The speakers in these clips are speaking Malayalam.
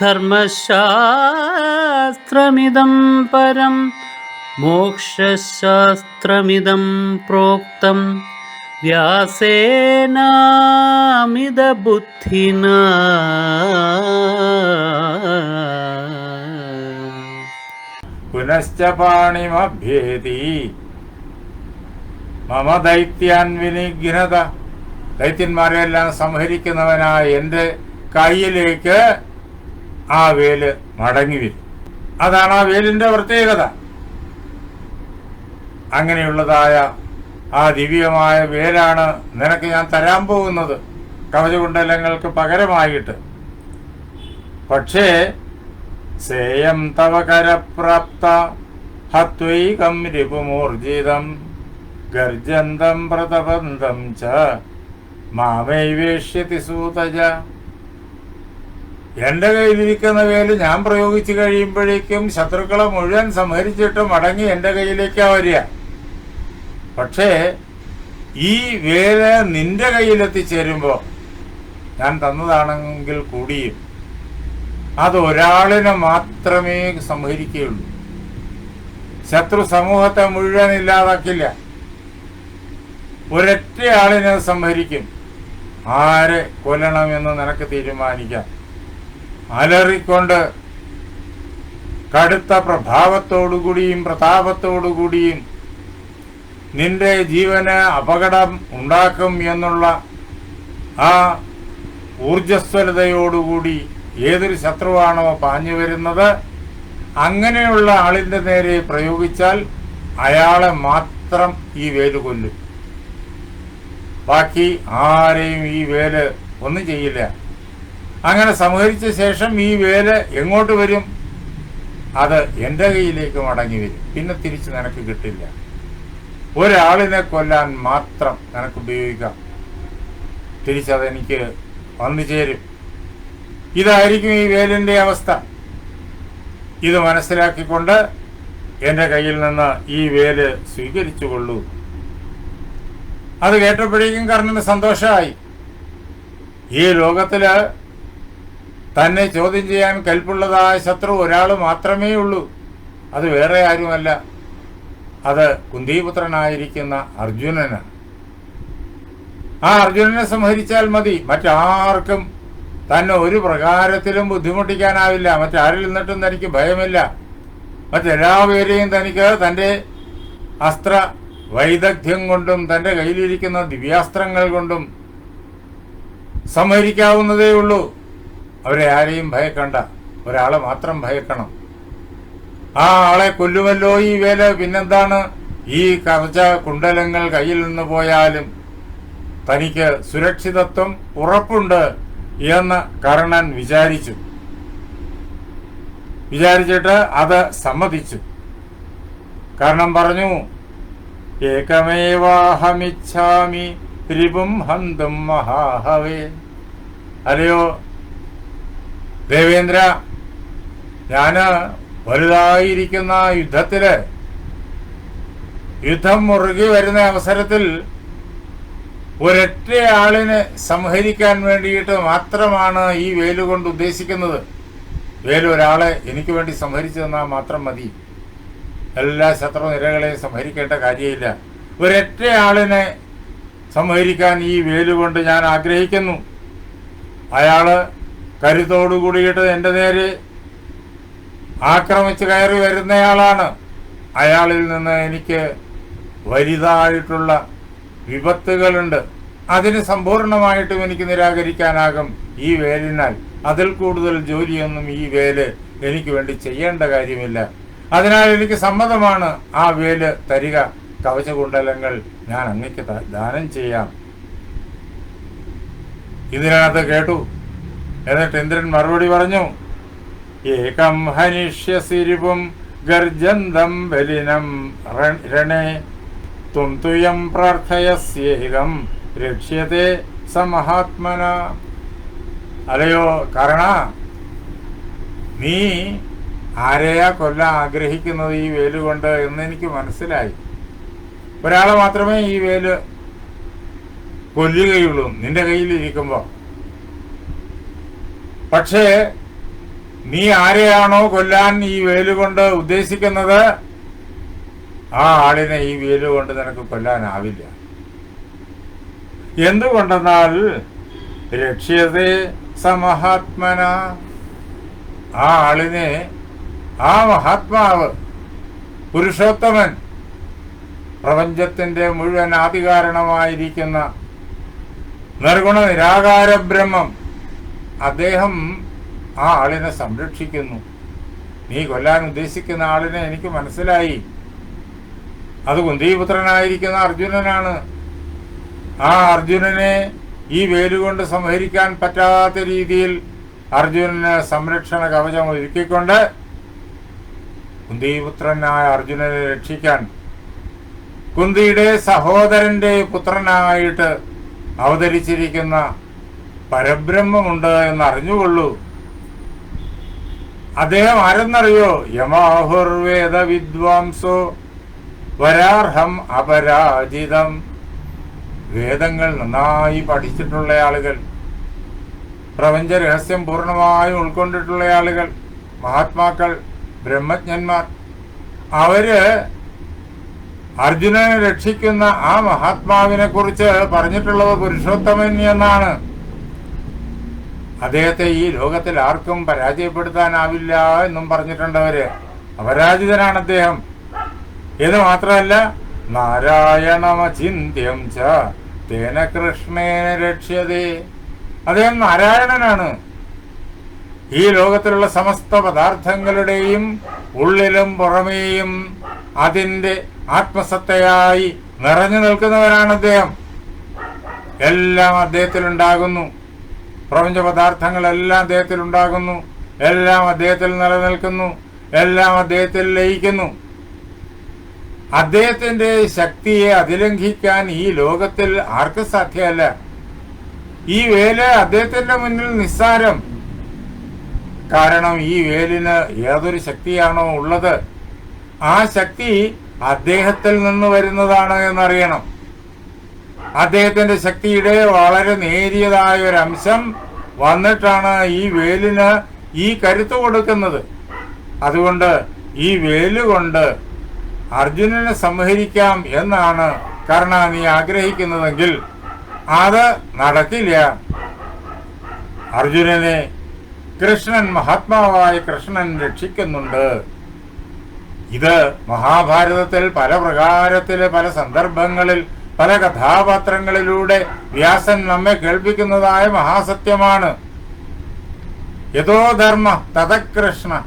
ധർമ്മശാസ്ത്രമിദം പരം മോക്ഷശാസ്ത്രമിതം പ്രോക്തം. വ്യാസേനാമിതബുദ്ധിന. പുനശ്ച പാണിമഭ്യേതി മമ ദൈത്യാൻവിനിഗ്നത ദൈത്യന്മാരെല്ലാം സംഹരിക്കുന്നവനായ എന്റെ കയ്യിലേക്ക് ആ വേൽ മടങ്ങി വരും. അതാണ് ആ വേലിന്റെ പ്രത്യേകത. അങ്ങനെയുള്ളതായ ആ ദിവ്യമായ വേലാണ് നിനക്ക് ഞാൻ തരാൻ പോകുന്നത്. കവചകുണ്ടലങ്ങൾക്ക് പകരമായിട്ട്. പക്ഷേ സേയം തവ കരപ്രാപ്ത ഹത്വൈകം രിപുമൂർജിതം ഗർജന്തം പ്രതബന്ധം ച മാമൈവേഷ്യതി സൂതജ. എന്റെ കയ്യിലിരിക്കുന്ന വേൽ ഞാൻ പ്രയോഗിച്ചു കഴിയുമ്പോഴേക്കും ശത്രുക്കളെ മുഴുവൻ സംഹരിച്ചിട്ട് മടങ്ങി എന്റെ കയ്യിലേക്കാ വരിക പക്ഷേ ഈ വേൽ നിന്റെ കയ്യിലെത്തിച്ചേരുമ്പോ ഞാൻ തന്നതാണെങ്കിൽ കൂടിയും അത് ഒരാളിനെ മാത്രമേ സംഹരിക്കുകയുള്ളൂ. ശത്രു സമൂഹത്തെ മുഴുവൻ ഇല്ലാതാക്കില്ല. ഒരൊറ്റ ആളിനെ സംഹരിക്കും. ആരെ കൊല്ലണമെന്ന് നിനക്ക് തീരുമാനിക്കാം. അലറിക്കൊണ്ട് കടുത്ത പ്രഭാവത്തോടുകൂടിയും പ്രതാപത്തോടുകൂടിയും നിന്റെ ജീവന് അപകടം ഉണ്ടാക്കും എന്നുള്ള ആ ഊർജസ്വലതയോടുകൂടി ഏതൊരു ശത്രുവാണോ പാഞ്ഞു വരുന്നത് അങ്ങനെയുള്ള ആളിന്റെ നേരെ പ്രയോഗിച്ചാൽ അയാളെ മാത്രം ഈ വേൽ കൊല്ലും. ബാക്കി ആരെയും ഈ വേൽ ഒന്നും ചെയ്യില്ല. അങ്ങനെ സംഹരിച്ച ശേഷം ഈ വേൽ എങ്ങോട്ട് വരും? അത് എന്റെ കയ്യിലേക്ക് മടങ്ങി വരും. പിന്നെ തിരിച്ച് നിനക്ക് കിട്ടില്ല. ഒരാളിനെ കൊല്ലാൻ മാത്രം നിനക്ക് ഉപയോഗിക്കാം. തിരിച്ചതെനിക്ക് വന്നു ചേരും. ഇതായിരിക്കും ഈ വേലിന്റെ അവസ്ഥ. ഇത് മനസ്സിലാക്കിക്കൊണ്ട് എന്റെ കയ്യിൽ നിന്ന് ഈ വേൽ സ്വീകരിച്ചുകൊള്ളൂ അത് കേട്ടപ്പോഴേക്കും കർണന് സന്തോഷമായി. ഈ ലോകത്തിൽ തന്നെ ചോദ്യം ചെയ്യാൻ കൽപ്പുള്ളതായ ശത്രു ഒരാൾ മാത്രമേ ഉള്ളൂ. അത് വേറെ ആരുമല്ല. അത് കുന്തിപുത്രനായിരിക്കുന്ന അർജുനനാണ്. ആ അർജുനനെ സംഹരിച്ചാൽ മതി. മറ്റാർക്കും തന്നെ ഒരു പ്രകാരത്തിലും ബുദ്ധിമുട്ടിക്കാനാവില്ല. മറ്റാരിൽ നിന്നിട്ടും തനിക്ക് ഭയമില്ല. മറ്റെല്ലാ മറ്റെല്ലാവരെയും തനിക്ക് തന്റെ അസ്ത്ര വൈദഗ്ധ്യം കൊണ്ടും തന്റെ കയ്യിലിരിക്കുന്ന ദിവ്യാസ്ത്രങ്ങൾ കൊണ്ടും സംഹരിക്കാവുന്നതേ ഉള്ളൂ. അവരെ ആരെയും ഭയക്കണ്ട. ഒരാളെ മാത്രം ഭയക്കണം. ആ ആളെ കൊല്ലുമല്ലോ ഈ വേല. പിന്നെന്താണ്? ഈ കവച കുണ്ടലങ്ങൾ കയ്യിൽ നിന്ന് പോയാലും തനിക്ക് സുരക്ഷിതത്വം ഉറപ്പുണ്ട് എന്ന് കർണൻ വിചാരിച്ചു. വിചാരിച്ചിട്ട് അത് സമ്മതിച്ചു. കാരണം പറഞ്ഞു ഏകമേവാഹമിച്ഛാമി ത്രിപും ഹന്തും മഹാഹവേ. അല്ലയോ ദേവേന്ദ്ര ഞാൻ വലുതായിരിക്കുന്ന യുദ്ധത്തിൽ യുദ്ധം മുറുകി വരുന്ന അവസരത്തിൽ ഒരൊറ്റ ആളിനെ സംഹരിക്കാൻ വേണ്ടിയിട്ട് മാത്രമാണ് ഈ വേൽ കൊണ്ട് ഉദ്ദേശിക്കുന്നത്. വേൽ ഒരാളെ എനിക്ക് വേണ്ടി സംഹരിച്ചു തന്നാൽ മാത്രം മതി. എല്ലാ ശത്രു നിരകളെയും സംഹരിക്കേണ്ട കാര്യമില്ല. ഒരൊറ്റ ആളിനെ സംഹരിക്കാൻ ഈ വേൽ കൊണ്ട് ഞാൻ ആഗ്രഹിക്കുന്നു. അയാൾ കരുത്തോടു കൂടിയിട്ട് എന്റെ നേരെ ആക്രമിച്ച് കയറി വരുന്നയാളാണ്. അയാളിൽ നിന്ന് എനിക്ക് വലുതായിട്ടുള്ള വിപത്തുകളുണ്ട്. അതിന് സമ്പൂർണമായിട്ടും എനിക്ക് നിരാകരിക്കാനാകും ഈ വേലിനാൽ. അതിൽ കൂടുതൽ ജോലിയൊന്നും ഈ വേൽ എനിക്ക് വേണ്ടി ചെയ്യേണ്ട കാര്യമില്ല. അതിനാൽ എനിക്ക് സമ്മതമാണ് ആ വേൽ തരിക. കവചകുണ്ടലങ്ങൾ ഞാൻ അങ്ങക്ക് ദാനം ചെയ്യാം. ഇതിനകത്ത് കേട്ടു? എന്നിട്ട് ഇന്ദ്രൻ മറുപടി പറഞ്ഞു ഏകം ഹനിഷ്യസിരിപും ഗർജന്തം ബലിനം രണേ ത്വം പ്രാർത്ഥയസ്യേകം രക്ഷ്യത്തെ സമഹാത്മന അല്ലയോ കാരണ നീ ആരെയാ കൊല്ലാൻ ആഗ്രഹിക്കുന്നത് ഈ വേൽ കൊണ്ട് എന്ന് എനിക്ക് മനസ്സിലായി. ഒരാളെ മാത്രമേ ഈ വേൽ കൊല്ലുകയുള്ളൂ. നിന്റെ കയ്യിലിരിക്കുമ്പോൾ പക്ഷേ നീ ആരെയാണോ കൊല്ലാൻ ഈ വേലുകൊണ്ട് ഉദ്ദേശിക്കുന്നത്? ആ ആളിനെ ഈ വേലുകൊണ്ട് നിനക്ക് കൊല്ലാനാവില്ല. എന്തുകൊണ്ടെന്നാൽ രക്ഷ്യതേ സമഹാത്മന. ആ ആളിനെ ആ മഹാത്മാവ് പുരുഷോത്തമൻ പ്രപഞ്ചത്തിന്റെ മുഴുവൻ ആദികാരണമായിരിക്കുന്ന നിർഗുണ നിരാകാര ബ്രഹ്മം അദ്ദേഹം ആ ആളിനെ സംരക്ഷിക്കുന്നു. നീ കൊല്ലാൻ ഉദ്ദേശിക്കുന്ന ആളിനെ എനിക്ക് മനസ്സിലായി. അത് കുന്തിപുത്രനായിരിക്കുന്ന അർജുനനാണ്. ആ അർജുനനെ ഈ വേലുകൊണ്ട് സംഹരിക്കാൻ പറ്റാത്ത രീതിയിൽ അർജുനന് സംരക്ഷണ കവചം ഒരുക്കിക്കൊണ്ട് കുന്തിപുത്രനായ അർജുനനെ രക്ഷിക്കാൻ കുന്തിയുടെ സഹോദരന്റെ പുത്രനായിട്ട് അവതരിച്ചിരിക്കുന്ന പരബ്രഹ്മമുണ്ട് എന്ന് അറിഞ്ഞുകൊള്ളൂ അദ്ദേഹം ആരെന്നറിയോ? യമാഹുർവേദ വിദ്വാംസോ വരാർഹം അപരാജിതം. വേദങ്ങൾ നന്നായി പഠിച്ചിട്ടുള്ള ആളുകൾ. പ്രപഞ്ച രഹസ്യം പൂർണമായും ഉൾക്കൊണ്ടിട്ടുള്ള ആളുകൾ. മഹാത്മാക്കൾ ബ്രഹ്മജ്ഞന്മാർ. അവർ അർജുനനെ രക്ഷിക്കുന്ന ആ മഹാത്മാവിനെ കുറിച്ച് പറഞ്ഞിട്ടുള്ളത് പുരുഷോത്തമൻ എന്നാണ്. അദ്ദേഹത്തെ ഈ ലോകത്തിൽ ആർക്കും പരാജയപ്പെടുത്താനാവില്ല എന്നും പറഞ്ഞിട്ടുണ്ട് അവർ. അപരാജിതനാണ് അദ്ദേഹം. ഇത് മാത്രമല്ല നാരായണമചിന്യം ച തേന കൃഷ്ണേന രക്ഷ്യതേ. അദ്ദേഹം നാരായണനാണ്. ഈ ലോകത്തിലുള്ള സമസ്ത പദാർത്ഥങ്ങളുടെയും ഉള്ളിലും പുറമേയും അതിന്റെ ആത്മസത്തയായി നിറഞ്ഞു നിൽക്കുന്നവനാണ് അദ്ദേഹം. എല്ലാം അദ്ദേഹത്തിൽ ഉണ്ടാകുന്നു പ്രപഞ്ച പദാർത്ഥങ്ങളെല്ലാം അദ്ദേഹത്തിൽ ഉണ്ടാകുന്നു എല്ലാം അദ്ദേഹത്തിൽ നിലനിൽക്കുന്നു. എല്ലാം അദ്ദേഹത്തിൽ ലയിക്കുന്നു. അദ്ദേഹത്തിന്റെ ശക്തിയെ അതിലംഘിക്കാൻ ഈ ലോകത്തിൽ ആർക്ക് സാധ്യമല്ല ഈ വേൽ അദ്ദേഹത്തിന്റെ മുന്നിൽ നിസ്സാരം. കാരണം ഈ വേലിന് ഏതൊരു ശക്തിയാണോ ഉള്ളത്? ആ ശക്തി അദ്ദേഹത്തിൽ നിന്ന് വരുന്നതാണ് എന്നറിയണം. അദ്ദേഹത്തിന്റെ ശക്തിയുടെ വളരെ നേരിയതായ ഒരു അംശം വന്നിട്ടാണ് ഈ വേലിന് ഈ കരുത്ത് കൊടുക്കുന്നത്. അതുകൊണ്ട് ഈ വേൽ കൊണ്ട് അർജുനനെ സംഹരിക്കാം എന്നാണ് കർണ നീ ആഗ്രഹിക്കുന്നതെങ്കിൽ അത് നടക്കില്ല. അർജുനനെ കൃഷ്ണൻ മഹാത്മാവായ കൃഷ്ണൻ രക്ഷിക്കുന്നുണ്ട്. ഇത് മഹാഭാരതത്തിൽ പല പ്രകാരത്തിൽ പല സന്ദർഭങ്ങളിൽ പല കഥാപാത്രങ്ങളിലൂടെ വ്യാസൻ നമ്മെ കേൾപ്പിക്കുന്നതായ മഹാസത്യമാണ്. യഥോ ധർമ്മ തഥകൃഷ്ണ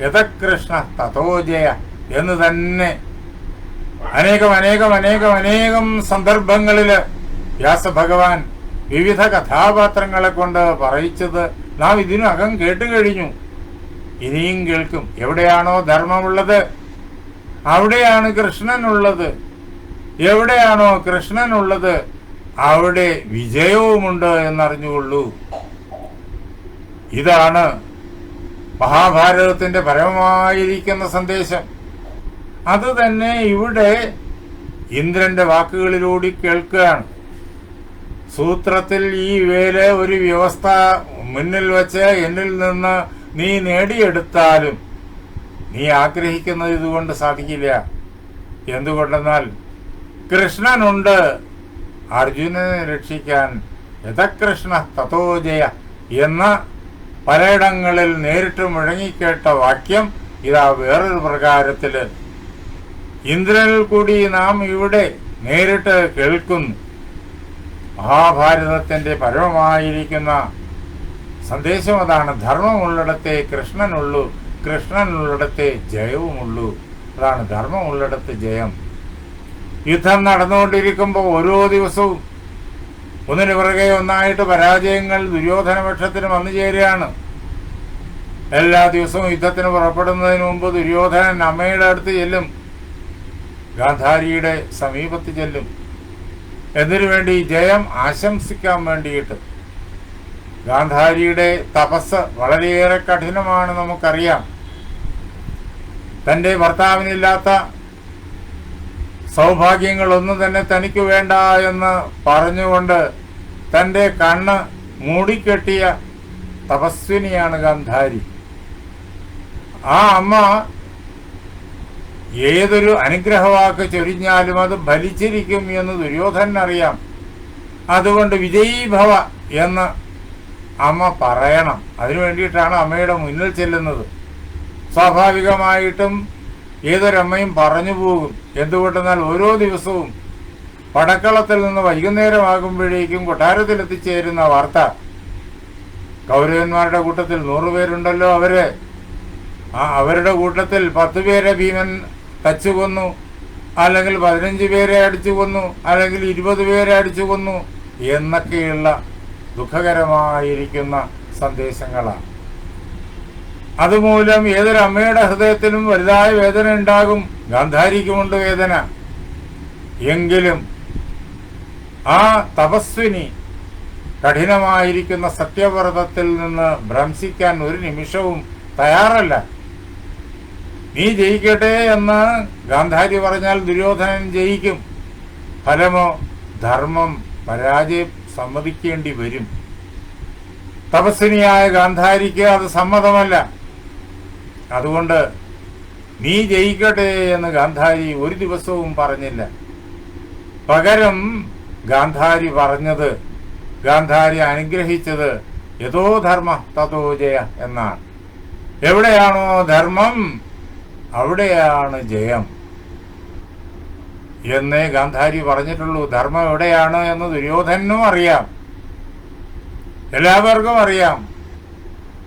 യഥകൃഷ്ണ തഥോജയ എന്ന് തന്നെ അനേകം അനേകം അനേകം അനേകം സന്ദർഭങ്ങളിൽ വ്യാസഭഗവാൻ വിവിധ കഥാപാത്രങ്ങളെ കൊണ്ട് പറയിച്ചത് നാം ഇതിനകം കേട്ടു കഴിഞ്ഞു. ഇനിയും കേൾക്കും. എവിടെയാണോ ധർമ്മമുള്ളത്? അവിടെയാണ് കൃഷ്ണനുള്ളത്. എവിടെയാണോ കൃഷ്ണനുള്ളത് അവിടെ വിജയവുമുണ്ട് എന്നറിഞ്ഞുകൊള്ളൂ. ഇതാണ് മഹാഭാരതത്തിന്റെ പരമമായിരിക്കുന്ന സന്ദേശം. അത് തന്നെ ഇവിടെ ഇന്ദ്രന്റെ വാക്കുകളിലൂടെ കേൾക്കുകയാണ്. സൂത്രത്തിൽ ഈ വേല ഒരു വ്യവസ്ഥ മുന്നിൽ വെച്ച് എന്നിൽ നിന്ന് നീ നേടിയെടുത്താലും നീ ആഗ്രഹിക്കുന്നത് ഇതുകൊണ്ട് സാധിക്കില്ല. എന്തുകൊണ്ടെന്നാൽ കൃഷ്ണനുണ്ട്. അർജുനനെ രക്ഷിക്കാൻ യഥകൃഷ്ണ തഥോ ജയ എന്ന പലയിടങ്ങളിൽ നേരിട്ട് മുഴങ്ങിക്കേട്ട വാക്യം ഇതാ വേറൊരു പ്രകാരത്തിൽ. ഇന്ദ്രനിൽ കൂടി നാം ഇവിടെ നേരിട്ട് കേൾക്കുന്നു. മഹാഭാരതത്തിന്റെ പരമമായിരിക്കുന്ന സന്ദേശം അതാണ്. ധർമ്മമുള്ളിടത്തെ കൃഷ്ണനുള്ളൂ കൃഷ്ണനുള്ളിടത്തെ ജയവുമുള്ളൂ. അതാണ് ധർമ്മമുള്ളിടത്ത് ജയം. യുദ്ധം നടന്നുകൊണ്ടിരിക്കുമ്പോൾ ഓരോ ദിവസവും ഒന്നിനു പുറകെ ഒന്നായിട്ട് പരാജയങ്ങൾ ദുര്യോധന പക്ഷത്തിന് വന്നു ചേരുകയാണ്. എല്ലാ ദിവസവും യുദ്ധത്തിന് പുറപ്പെടുന്നതിന് മുമ്പ് ദുര്യോധനൻ അമ്മയുടെ അടുത്ത് ചെല്ലും. ഗാന്ധാരിയുടെ സമീപത്ത് ചെല്ലും. എന്തിനു വേണ്ടി ജയം ആശംസിക്കാൻ വേണ്ടിയിട്ട്. ഗാന്ധാരിയുടെ തപസ് വളരെയേറെ കഠിനമാണ് നമുക്കറിയാം. തന്റെ ഭർത്താവിനില്ലാത്ത സൗഭാഗ്യങ്ങളൊന്നും തന്നെ തനിക്ക് വേണ്ട എന്ന് പറഞ്ഞുകൊണ്ട് തന്റെ കണ്ണ് മൂടിക്കെട്ടിയ തപസ്വിനിയാണ് ഗാന്ധാരി. ആ അമ്മ ഏതൊരു അനുഗ്രഹവാക്ക് ചൊരിഞ്ഞാലും അത് ഫലിച്ചിരിക്കും എന്ന് ദുര്യോധനൻ അറിയാം അതുകൊണ്ട് വിജയീഭവ എന്ന് അമ്മ പറയണം. അതിനു വേണ്ടിയിട്ടാണ് അമ്മയുടെ മുന്നിൽ ചെല്ലുന്നത്. സ്വാഭാവികമായിട്ടും ഏതൊരമ്മയും പറഞ്ഞു പോകും. എന്തുകൊണ്ടെന്നാൽ ഓരോ ദിവസവും പടക്കളത്തിൽ നിന്ന് വൈകുന്നേരമാകുമ്പോഴേക്കും കൊട്ടാരത്തിൽ എത്തിച്ചേരുന്ന വാർത്ത. കൗരവന്മാരുടെ കൂട്ടത്തിൽ നൂറുപേരുണ്ടല്ലോ അവർ. ആ അവരുടെ കൂട്ടത്തിൽ പത്ത് പേരെ ഭീമൻ തച്ചു കൊന്നു അല്ലെങ്കിൽ പതിനഞ്ച് പേരെ അടിച്ചു കൊന്നു അല്ലെങ്കിൽ ഇരുപത് പേരെ അടിച്ചു കൊന്നു എന്നൊക്കെയുള്ള ദുഃഖകരമായിരിക്കുന്ന സന്ദേശങ്ങളാണ്. അതുമൂലം ഏതൊരു അമ്മയുടെ ഹൃദയത്തിലും വലുതായ വേദന ഉണ്ടാകും. ഗാന്ധാരിക്കുമുണ്ട് വേദന. എങ്കിലും ആ തപസ്വിനി കഠിനമായിരിക്കുന്ന സത്യവ്രതത്തിൽ നിന്ന് ഭ്രംശിക്കാൻ ഒരു നിമിഷവും തയ്യാറല്ല. നീ ജയിക്കട്ടെ എന്ന് ഗാന്ധാരി പറഞ്ഞാൽ ദുര്യോധനൻ ജയിക്കും. ഫലമോ ധർമ്മം പരാജയം സമ്മതിക്കേണ്ടി വരും. തപസ്വിനിയായ ഗാന്ധാരിക്ക് അത് സമ്മതമല്ല. അതുകൊണ്ട് നീ ജയിക്കട്ടെ എന്ന് ഗാന്ധാരി ഒരു ദിവസവും പറഞ്ഞില്ല. പകരം ഗാന്ധാരി പറഞ്ഞത് ഗാന്ധാരി അനുഗ്രഹിച്ചത് യഥോ ധർമ്മ തഥോ ജയ എന്നാണ്. എവിടെയാണോ ധർമ്മം അവിടെയാണ് ജയം. എന്നേ ഗാന്ധാരി പറഞ്ഞിട്ടുള്ളൂ ധർമ്മം എവിടെയാണ് എന്ന് ദുര്യോധനും അറിയാം. എല്ലാവർക്കും അറിയാം.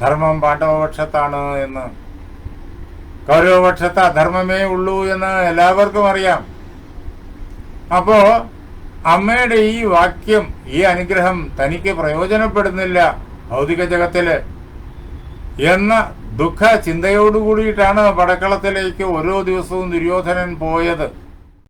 ധർമ്മം പാണ്ഡവപക്ഷത്താണ് എന്ന്. കൗരവപക്ഷത്ത് അധർമ്മമേ ഉള്ളൂ എന്ന് എല്ലാവർക്കും അറിയാം. അപ്പോ അമ്മയുടെ ഈ വാക്യം ഈ അനുഗ്രഹം തനിക്ക് പ്രയോജനപ്പെടുന്നില്ല ഭൗതിക ജഗത്തിൽ. എന്ന ദുഃഖ ചിന്തയോടുകൂടിയിട്ടാണ് പടക്കളത്തിലേക്ക് ഓരോ ദിവസവും ദുര്യോധനൻ പോയത്.